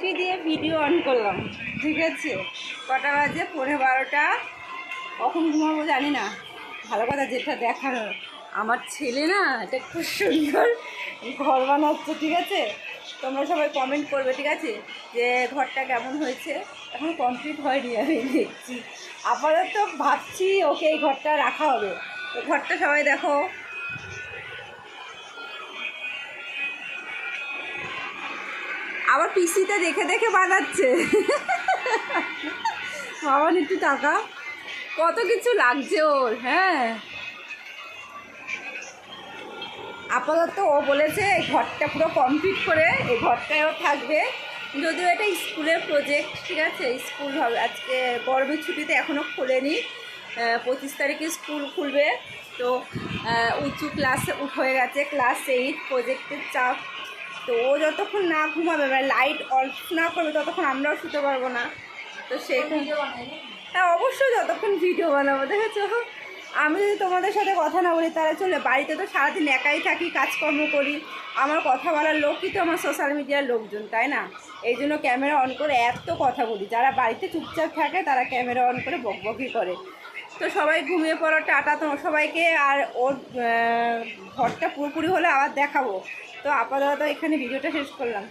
Battery দিয়ে video on করলাম, ঠিক আছে? কটা বাজে? পনেরো বারোটা। কখন ঘুমাবো জানি না। ভালো কথা যেটা দেখানোর আমার ছেলে না, এটা খুব সুন্দর ঘর বানাচ্ছে, ঠিক আছে? তোমরা সবাই কমেন্ট করবে, ঠিক আছে? যে ঘরটা কেমন হয়েছে? এখন কমপ্লিট হয়নি, আমি দেখছি। আপাতত ভাবছি ওকে এই ঘরটা রাখা হবে। তো ঘরটা সবাই দেখো আবার পিসিতে দেখে দেখে বানাচ্ছে। বাবার একটু টাকা কত কিছু লাগছে ওর হ্যাঁ। আপাতত ও বলেছে, এই ঘরটা পুরো কমপ্লিট করে, এই ঘরটায় ও থাকবে। যদিও এটা স্কুলের প্রজেক্ট ঠিক আছে? স্কুল হবে, আজকে গরমের ছুটিতে এখনও খোলেনি। পঁচিশ তারিখে স্কুল খুলবে। তো উঁচু ক্লাসে হয়ে গেছে ক্লাস এইট প্রজেক্টের চাপ তো ও যতক্ষণ না ঘুমাবে মানে লাইট অফ না করবে ততক্ষণ আমরাও শুতে পারব না। তো সেই হ্যাঁ অবশ্যই যতক্ষণ ভিডিও বানাবো দেখেছ? আমি যদি তোমাদের সাথে কথা না বলি তাহলে চলে বাড়িতে তো সারাদিন একাই থাকি কাজকর্ম করি। আমার কথা বলার লোকই তো আমার সোশ্যাল মিডিয়ার লোকজন তাই না? এই জন্য ক্যামেরা অন করে এত কথা বলি। যারা বাড়িতে চুপচাপ থাকে তারা ক্যামেরা অন করে বকবকি করে। তো সবাই ঘুমিয়ে পড়ো, টাটা তো সবাইকে। আর ওর ঘরটা পুরোপুরি হলে আবার দেখাবো। তো আপাতত এখানে ভিডিওটা শেষ করলাম।